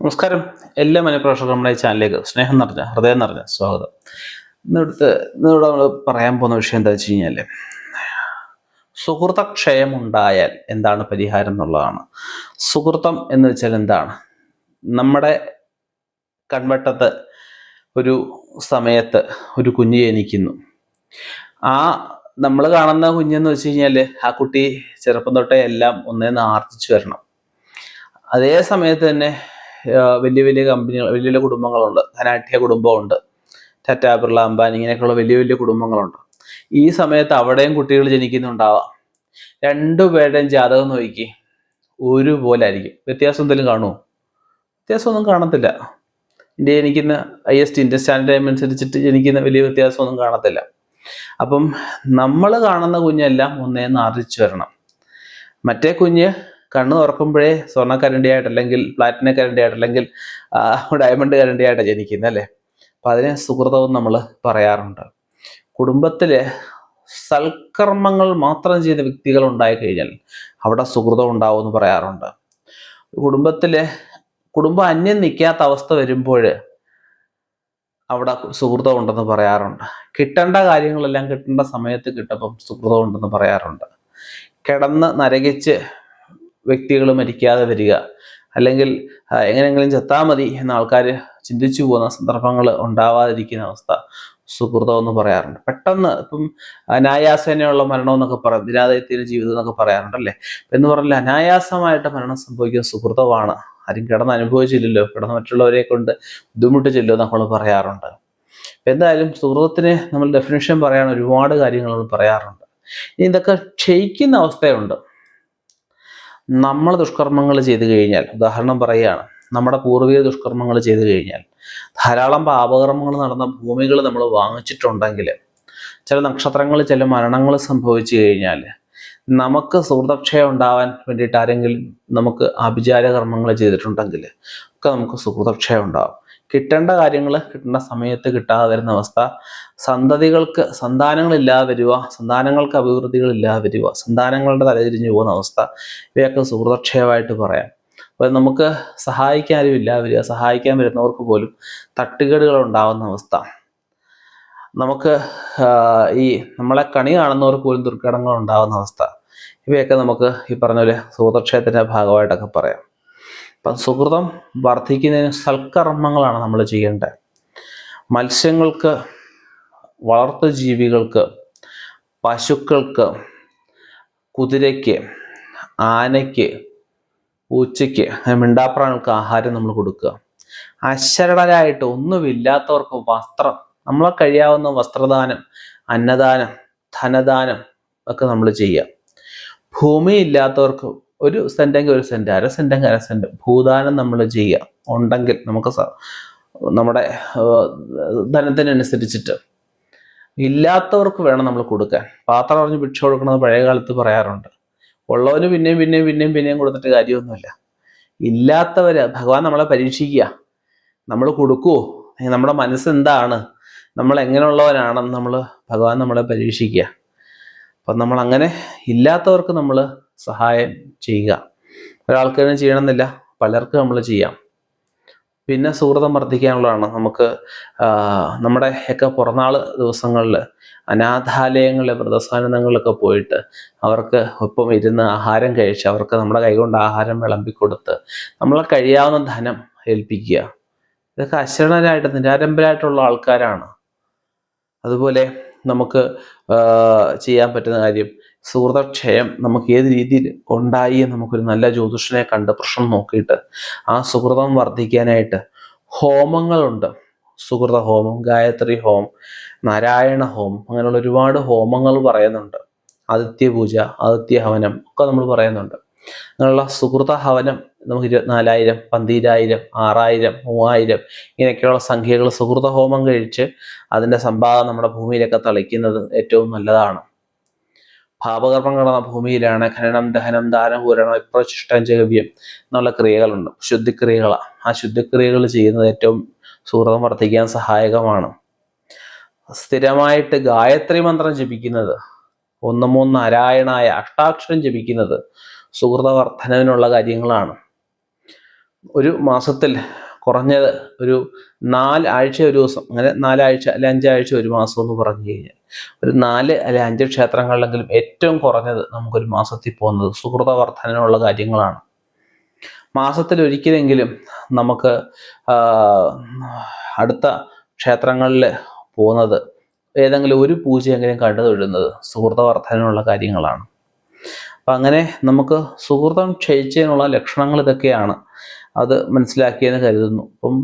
നമസ്കാരം. എല്ലാ മനഃപ്രേക്ഷകർക്കും നമ്മുടെ ഈ ചാനലിലേക്ക് സ്നേഹം നിറഞ്ഞ ഹൃദയം നിറഞ്ഞ സ്വാഗതം. ഇന്നിടത്ത് ഇന്നിവിടെ നമ്മൾ പറയാൻ പോകുന്ന വിഷയം എന്താ വെച്ച് കഴിഞ്ഞാൽ സുഹൃത്തക്ഷയമുണ്ടായാൽ എന്താണ് പരിഹാരം എന്നുള്ളതാണ്. സുഹൃത്തം എന്ന് വെച്ചാൽ എന്താണ്? നമ്മുടെ കൺവട്ടത്ത് ഒരു സമയത്ത് ഒരു കുഞ്ഞ് ജനിക്കുന്നു. ആ നമ്മൾ കാണുന്ന കുഞ്ഞെന്ന് വെച്ച് കഴിഞ്ഞാൽ ആ കുട്ടി ചെറുപ്പം തൊട്ടേ എല്ലാം ഒന്നേന്ന് ആർജിച്ചു വരണം. അതേ സമയത്ത് തന്നെ വലിയ വലിയ കമ്പനികൾ വലിയ വലിയ കുടുംബങ്ങളുണ്ട്. ധനാഠ്യ കുടുംബമുണ്ട് ടാറ്റ ബിർള അംബാനി ഇങ്ങനെയൊക്കെയുള്ള വലിയ വലിയ കുടുംബങ്ങളുണ്ട്. ഈ സമയത്ത് അവിടെയും കുട്ടികൾ ജനിക്കുന്നുണ്ടാവാം. രണ്ടുപേരുടെയും ജാതകം നോക്കി. ഒരുപോലെ ആയിരിക്കും വ്യത്യാസം എന്തെങ്കിലും കാണുമോ? വ്യത്യാസമൊന്നും കാണത്തില്ല. ഇന്ത്യ ജനിക്കുന്ന I S T Indian standard time അനുസരിച്ചിട്ട് ജനിക്കുന്ന വലിയ വ്യത്യാസമൊന്നും കാണത്തില്ല. അപ്പം നമ്മൾ കാണുന്ന കുഞ്ഞെല്ലാം ഒന്നേന്ന് ആർജിച്ചു വരണം. മറ്റേ കുഞ്ഞ് കണ്ണ് തുറക്കുമ്പോഴേ സ്വർണ കരണ്ടിയായിട്ട് അല്ലെങ്കിൽ പ്ലാറ്റിന കരണ്ടിയായിട്ട് അല്ലെങ്കിൽ ഡയമണ്ട് ഡയമണ്ട് ആയിട്ട് ജനിക്കുന്നത് അല്ലേ? അപ്പം അതിനെ സുഹൃതവും നമ്മൾ പറയാറുണ്ട്. കുടുംബത്തിൽ സൽക്കർമ്മങ്ങൾ മാത്രം ചെയ്ത വ്യക്തികൾ ഉണ്ടായി കഴിഞ്ഞാൽ അവിടെ സുഹൃതം ഉണ്ടാവും എന്ന് പറയാറുണ്ട്. കുടുംബത്തിൽ കുടുംബം അന്യം നിൽക്കാത്ത അവസ്ഥ വരുമ്പോൾ അവിടെ സുഹൃതം ഉണ്ടെന്ന് പറയാറുണ്ട്. കിട്ടേണ്ട കാര്യങ്ങളെല്ലാം കിട്ടേണ്ട സമയത്ത് കിട്ടുമ്പം സുഹൃതം ഉണ്ടെന്ന് പറയാറുണ്ട്. കിടന്ന് നരകിച്ച് വ്യക്തികൾ മരിക്കാതെ വരിക. അല്ലെങ്കിൽ എങ്ങനെയെങ്കിലും ചത്താൽ മതി എന്ന ആൾക്കാർ ചിന്തിച്ചു പോകുന്ന സന്ദർഭങ്ങൾ ഉണ്ടാവാതിരിക്കുന്ന അവസ്ഥ സുഹൃതം എന്ന് പറയാറുണ്ട്. പെട്ടെന്ന് ഇപ്പം അനായാസേനയുള്ള മരണം എന്നൊക്കെ പറയാം ദിനാദയത്തിന് ജീവിതം എന്നൊക്കെ പറയാറുണ്ട് അല്ലേ എന്ന് പറഞ്ഞാൽ അനായാസമായിട്ട് മരണം സംഭവിക്കുന്ന സുഹൃതമാണ് ആരും കിടന്ന് അനുഭവിച്ചില്ലല്ലോ. കിടന്ന് മറ്റുള്ളവരെ കൊണ്ട് ബുദ്ധിമുട്ടിച്ചില്ലോ ചെല്ലോ നമ്മൾ പറയാറുണ്ട്. എന്തായാലും സുഹൃതത്തിന് നമ്മൾ ഡെഫിനേഷൻ പറയാൻ ഒരുപാട് കാര്യങ്ങൾ നമ്മൾ പറയാറുണ്ട്. ഇതൊക്കെ ക്ഷയിക്കുന്ന അവസ്ഥയുണ്ട്. നമ്മൾ ദുഷ്കർമ്മങ്ങൾ ചെയ്തു കഴിഞ്ഞാൽ ഉദാഹരണം പറയുകയാണ് നമ്മുടെ പൂർവിക ദുഷ്കർമ്മങ്ങൾ ചെയ്തു കഴിഞ്ഞാൽ ധാരാളം പാപകർമ്മങ്ങൾ നടന്ന ഭൂമികൾ നമ്മൾ വാങ്ങിച്ചിട്ടുണ്ടെങ്കിൽ ചില നക്ഷത്രങ്ങൾ ചില മരണങ്ങൾ സംഭവിച്ചു കഴിഞ്ഞാൽ നമുക്ക് സുഹൃതക്ഷയം ഉണ്ടാവാൻ വേണ്ടിയിട്ട് ആരെങ്കിലും നമുക്ക് ആഭിചാര കർമ്മങ്ങൾ ചെയ്തിട്ടുണ്ടെങ്കിൽ ഒക്കെ നമുക്ക് സുഹൃതക്ഷയം ഉണ്ടാവും. കിട്ടേണ്ട കാര്യങ്ങൾ കിട്ടേണ്ട സമയത്ത് കിട്ടാതെ വരുന്ന അവസ്ഥ. സന്തതികൾക്ക് സന്താനങ്ങളില്ലാതെ വരിക സന്താനങ്ങൾക്ക് അഭിവൃദ്ധികളില്ലാതെ വരിക സന്താനങ്ങളുടെ തലതിരിഞ്ഞു പോകുന്ന അവസ്ഥ. ഇവയൊക്കെ സുഹൃതക്ഷയമായിട്ട് പറയാം. അപ്പോൾ നമുക്ക് സഹായിക്കാൻ ആരും ഇല്ലാതെ വരിക. സഹായിക്കാൻ വരുന്നവർക്ക് പോലും തട്ടുകേടുകൾ ഉണ്ടാകുന്ന അവസ്ഥ. നമുക്ക് ഈ നമ്മളെ കണി കാണുന്നവർക്ക് പോലും ദുർഘടങ്ങൾ ഉണ്ടാകുന്ന അവസ്ഥ. ഇവയൊക്കെ നമുക്ക് ഈ പറഞ്ഞ പോലെ സുഹൃതക്ഷയത്തിന്റെ ഭാഗമായിട്ടൊക്കെ പറയാം. അപ്പം സുഹൃതം വർദ്ധിക്കുന്നതിന് സൽക്കർമ്മങ്ങളാണ് നമ്മൾ ചെയ്യേണ്ടത്. മത്സ്യങ്ങൾക്ക് വളർത്തു ജീവികൾക്ക് പശുക്കൾക്ക് കുതിരയ്ക്ക് ആനയ്ക്ക് പൂച്ചയ്ക്ക് മിണ്ടാപ്രാണികൾക്ക് ആഹാരം നമ്മൾ കൊടുക്കുക. അശരണരായിട്ട് ഒന്നുമില്ലാത്തവർക്ക് വസ്ത്രം നമ്മളെ കഴിയാവുന്ന വസ്ത്രദാനം അന്നദാനം ധനദാനം ഒക്കെ നമ്മൾ ചെയ്യുക. ഭൂമി ഇല്ലാത്തവർക്ക് ഒരു സെന്റെങ്കിൽ ഒരു സെന്റ് അര സെന്റെങ്കിൽ അര സെന്റ് ഭൂദാനം നമ്മൾ ചെയ്യുക. ഉണ്ടെങ്കിൽ നമുക്ക് നമ്മുടെ ധനത്തിനനുസരിച്ചിട്ട്. ഇല്ലാത്തവർക്ക് വേണം നമ്മൾ കൊടുക്കാൻ. പാത്രം അറിഞ്ഞ് ഭിക്ഷ കൊടുക്കണമെന്ന് പഴയ കാലത്ത് പറയാറുണ്ട്. ഉള്ളവന് പിന്നെയും പിന്നെയും പിന്നെയും പിന്നെയും കൊടുത്തിട്ട് കാര്യമൊന്നുമില്ല. ഇല്ലാത്തവര് ഭഗവാൻ നമ്മളെ പരീക്ഷിക്കുക. നമ്മൾ കൊടുക്കുവോ? നമ്മുടെ മനസ്സ് എന്താണ്? നമ്മൾ എങ്ങനെയുള്ളവരാണെന്ന് നമ്മൾ ഭഗവാൻ നമ്മളെ പരീക്ഷിക്കുക. അപ്പം നമ്മൾ അങ്ങനെ ഇല്ലാത്തവർക്ക് നമ്മൾ സഹായം ചെയ്യുക. ഒരാൾക്ക് തന്നെ ചെയ്യണമെന്നില്ല പലർക്കും നമ്മൾ ചെയ്യാം. പിന്നെ സുഹൃതം വർദ്ധിക്കാനുള്ളതാണ്. നമുക്ക് നമ്മുടെ ഒക്കെ പുറന്നാൾ ദിവസങ്ങളിൽ അനാഥാലയങ്ങളിൽ വൃദ്ധസാനങ്ങളിലൊക്കെ പോയിട്ട് അവർക്ക് ഒപ്പം ഇരുന്ന് ആഹാരം കഴിച്ച് അവർക്ക് നമ്മുടെ കൈകൊണ്ട് ആഹാരം വിളമ്പി കൊടുത്ത് നമ്മളെ കഴിയാവുന്ന ധനം ഏൽപ്പിക്കുക. ഇതൊക്കെ അശരണരായിട്ട് നിരാരംഭരായിട്ടുള്ള ആൾക്കാരാണ്. അതുപോലെ നമുക്ക് ചെയ്യാൻ പറ്റുന്ന കാര്യം. സുഹൃതക്ഷയം നമുക്ക് ഏത് രീതിയിൽ ഉണ്ടായി നമുക്കൊരു നല്ല ജ്യോതിഷനെ കണ്ട് പ്രശ്നം നോക്കിയിട്ട് ആ സുഹൃതം വർദ്ധിക്കാനായിട്ട് ഹോമങ്ങളുണ്ട്. സുഹൃത ഹോമം ഗായത്രി ഹോം നാരായണ ഹോമം അങ്ങനെയുള്ള ഒരുപാട് ഹോമങ്ങൾ പറയുന്നുണ്ട്. ആദിത്യ പൂജ ആദിത്യ ഹവനം ഒക്കെ നമ്മൾ പറയുന്നുണ്ട്. അങ്ങനെയുള്ള സുഹൃത ഹവനം നമുക്ക് ഇരുപത്തിനാലായിരം പന്തീരായിരം ആറായിരം മൂവായിരം ഇങ്ങനെയൊക്കെയുള്ള സംഖ്യകൾ സുഹൃത ഹോമം കഴിച്ച് അതിന്റെ സംഭാവന നമ്മുടെ ഭൂമിയിലൊക്കെ തളിക്കുന്നത് ഏറ്റവും നല്ലതാണ്. ഭാപകർമ്മം കടന്ന ഭൂമിയിലാണ് ഖനനം ദഹനം ദാനപൂരണം ഇപ്രശിഷ്ടം ജഗവ്യം എന്നുള്ള ക്രിയകളുണ്ട്. ശുദ്ധിക്രിയകളാണ്. ആ ശുദ്ധിക്രിയകൾ ചെയ്യുന്നത് ഏറ്റവും സുഹൃതം വർദ്ധിക്കാൻ സഹായകമാണ്. സ്ഥിരമായിട്ട് ഗായത്രി മന്ത്രം ജപിക്കുന്നത് ഒന്ന് മൂന്ന് നാരായണായ അഷ്ടാക്ഷരം ജപിക്കുന്നത് സുഹൃതവർദ്ധനവിനുള്ള കാര്യങ്ങളാണ്. ഒരു മാസത്തിൽ കുറഞ്ഞത് ഒരു നാലാഴ്ച ഒരു ദിവസം അങ്ങനെ നാലാഴ്ച അല്ലെ അഞ്ചാഴ്ച ഒരു മാസം എന്ന് പറഞ്ഞു കഴിഞ്ഞാൽ ഒരു നാല് അല്ലെ അഞ്ച് ക്ഷേത്രങ്ങളിലെങ്കിലും ഏറ്റവും കുറഞ്ഞത് നമുക്കൊരു മാസത്തിൽ പോകുന്നത് സുഹൃത വർധനമുള്ള കാര്യങ്ങളാണ്. മാസത്തിൽ ഒരിക്കലെങ്കിലും നമുക്ക് അടുത്ത ക്ഷേത്രങ്ങളിൽ പോകുന്നത് ഏതെങ്കിലും ഒരു പൂജയെങ്കിലും കണ്ടു തൊഴുന്നത് സുഹൃത വർധനമുള്ള കാര്യങ്ങളാണ്. അപ്പം അങ്ങനെ നമുക്ക് സുഹൃതം ക്ഷയിച്ചതിനുള്ള ലക്ഷണങ്ങൾ ഇതൊക്കെയാണ്. അത് മനസ്സിലാക്കിയെന്ന് കരുതുന്നു. അപ്പം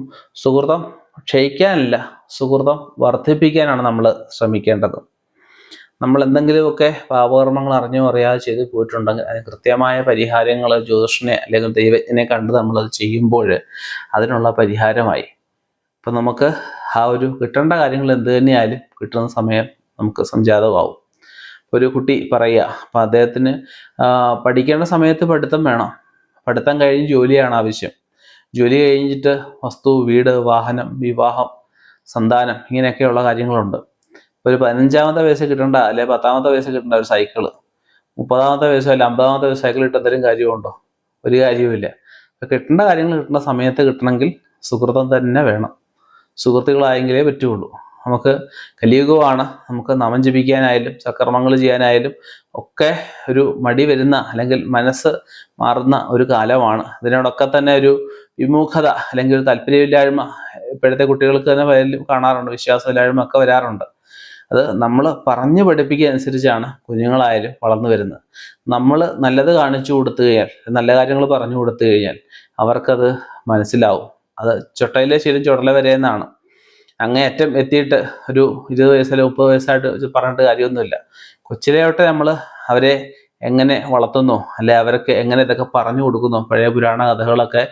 സുഹൃതം ക്ഷയിക്കാനല്ല സുഹൃതം വർദ്ധിപ്പിക്കാനാണ് നമ്മൾ ശ്രമിക്കേണ്ടത്. നമ്മൾ എന്തെങ്കിലുമൊക്കെ പാപകർമ്മങ്ങൾ അറിഞ്ഞോ അറിയാതെ ചെയ്ത് പോയിട്ടുണ്ടെങ്കിൽ അതിന് കൃത്യമായ പരിഹാരങ്ങൾ ജ്യോതിഷനെ അല്ലെങ്കിൽ ദൈവജ്ഞനെ കണ്ട് നമ്മളത് ചെയ്യുമ്പോൾ അതിനുള്ള പരിഹാരമായി. അപ്പം നമുക്ക് ആ ഒരു കിട്ടേണ്ട കാര്യങ്ങൾ എന്ത് തന്നെയായാലും കിട്ടുന്ന സമയം നമുക്ക് സംജാതമാവും. ഒരു കുട്ടി പറയുക അപ്പം അദ്ദേഹത്തിന് പഠിക്കേണ്ട സമയത്ത് പഠിത്തം വേണം. പഠിത്തം കഴിഞ്ഞ് ജോലിയാണ് ആവശ്യം. ജോലി കഴിഞ്ഞിട്ട് വസ്തു വീട് വാഹനം വിവാഹം സന്താനം ഇങ്ങനെയൊക്കെയുള്ള കാര്യങ്ങളുണ്ട്. ഒരു പതിനഞ്ചാമത്തെ വയസ്സ് കിട്ടേണ്ട അല്ലെ പത്താമത്തെ വയസ്സ് കിട്ടേണ്ട ഒരു സൈക്കിൾ മുപ്പതാമത്തെ വയസ്സോ അല്ല അമ്പതാമത്തെ വയസ്സ് സൈക്കിൾ ഇട്ട് എന്തെങ്കിലും കാര്യമുണ്ടോ? ഒരു കാര്യവുമില്ല. കിട്ടേണ്ട കാര്യങ്ങൾ കിട്ടുന്ന സമയത്ത് കിട്ടണമെങ്കിൽ സുഹൃത്തം തന്നെ വേണം. സുഹൃത്തുക്കളായെങ്കിലേ പറ്റുള്ളൂ. നമുക്ക് കലിയുഗമാണ്. നമുക്ക് നമം ജപിക്കാനായാലും സക്കർമ്മങ്ങൾ ചെയ്യാനായാലും ഒക്കെ ഒരു മടി വരുന്ന അല്ലെങ്കിൽ മനസ്സ് മാറുന്ന ഒരു കാലമാണ്. ഇതിനോടൊക്കെ തന്നെ ഒരു വിമുഖത അല്ലെങ്കിൽ ഒരു താല്പര്യമില്ലായ്മ ഇപ്പോഴത്തെ കുട്ടികൾക്ക് തന്നെ കാണാറുണ്ട്. വിശ്വാസമില്ലായ്മ ഒക്കെ വരാറുണ്ട്. അത് നമ്മൾ പറഞ്ഞു പഠിപ്പിക്കുക അനുസരിച്ചാണ് കുഞ്ഞുങ്ങളായാലും വളർന്നു വരുന്നത്. നമ്മൾ നല്ലത് കാണിച്ചു കൊടുത്തു കഴിഞ്ഞാൽ നല്ല കാര്യങ്ങൾ പറഞ്ഞു കൊടുത്തു കഴിഞ്ഞാൽ അവർക്കത് മനസ്സിലാവും. അത് ചൊട്ടയിലെ ശീലം ചുടല വരെ എന്നാണ്. അങ്ങേയറ്റം എത്തിയിട്ട് ഒരു ഇരുപത് വയസ്സല്ല മുപ്പത് വയസ്സായിട്ട് പറഞ്ഞിട്ട് കാര്യമൊന്നുമില്ല. കൊച്ചിലെയോട്ടെ നമ്മൾ അവരെ എങ്ങനെ വളർത്തുന്നു അല്ലെ അവർക്ക് എങ്ങനെ ഇതൊക്കെ പറഞ്ഞു കൊടുക്കുന്നു പഴയ പുരാണ കഥകളൊക്കെ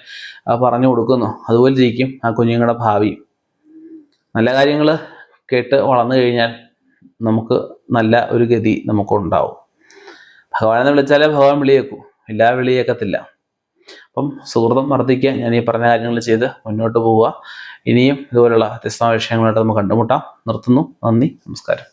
പറഞ്ഞു കൊടുക്കുന്നു അതുപോലെ ഇരിക്കും ആ കുഞ്ഞുങ്ങളുടെ ഭാവി. നല്ല കാര്യങ്ങൾ കേട്ട് വളർന്നു കഴിഞ്ഞാൽ നമുക്ക് നല്ല ഒരു ഗതി നമുക്കുണ്ടാവും. ഭഗവാനെന്ന് വിളിച്ചാലേ ഭഗവാൻ വിളിയേക്കൂ എല്ലാ വിളിയേക്കത്തില്ല. അപ്പം സുഹൃതം വർദ്ധിക്കാൻ ഞാൻ ഈ പറഞ്ഞ കാര്യങ്ങൾ ചെയ്ത് മുന്നോട്ട് പോവുക. ഇനിയും ഇതുപോലുള്ള വ്യത്യസ്തമായ വിഷയങ്ങളായിട്ട് നമുക്ക് കണ്ടുമുട്ടാം. നിർത്തുന്നു. നന്ദി. നമസ്കാരം.